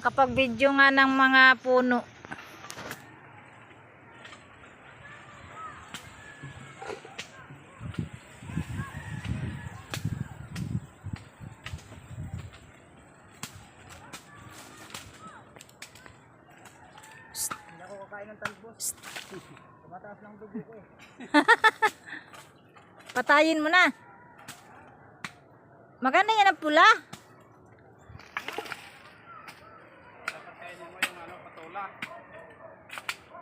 kapag video nga ng mga puno. Tumataas lang dugo ko. Patayin mo na. Maganda yan ang pula.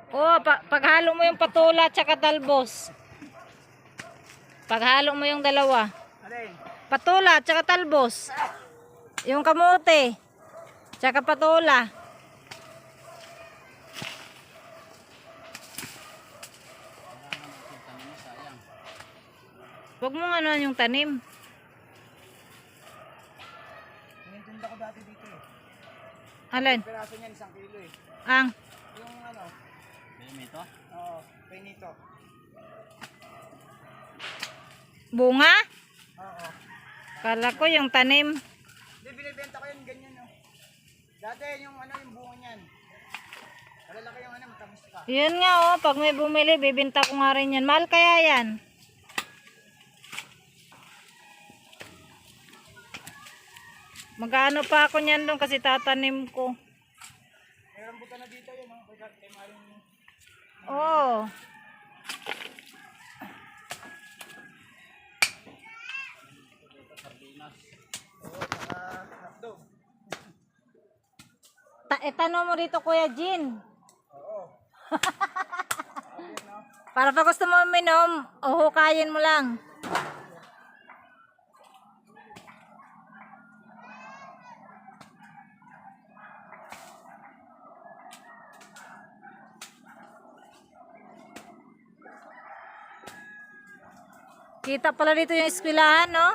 Oo, pa- paghalo mo yung patula tsaka talbos. Paghalo mo yung dalawa. Patula tsaka talbos. Yung kamote. Tsaka patula. Huwag mo ano yung tanim. Tinitinda ko dati dito eh. Alin? Piraso niyan, isang kilo eh. Ang. Yung ano? Pinito? Oo, pinito. Bunga? Oo. Kala ko yung tanim. Hindi, binibenta ko yan ganyan oh. Dati yung ano, yung bunga niyan. Malalaki yung ano, matamis pa. Yun nga oh, pag may bumili, bibinta ko nga rin yan. Mahal kaya yan? Magkano pa ako niyan doon kasi tatanim ko. May rambutan na dito yun oh. Kay, kay Maring Oo. Hotdog. Ta eh, tanong mo dito Kuya Jin. Oo. Para pag gusto mo minom, uhukayin mo lang. Kita pala dito yung eskwelahan, no?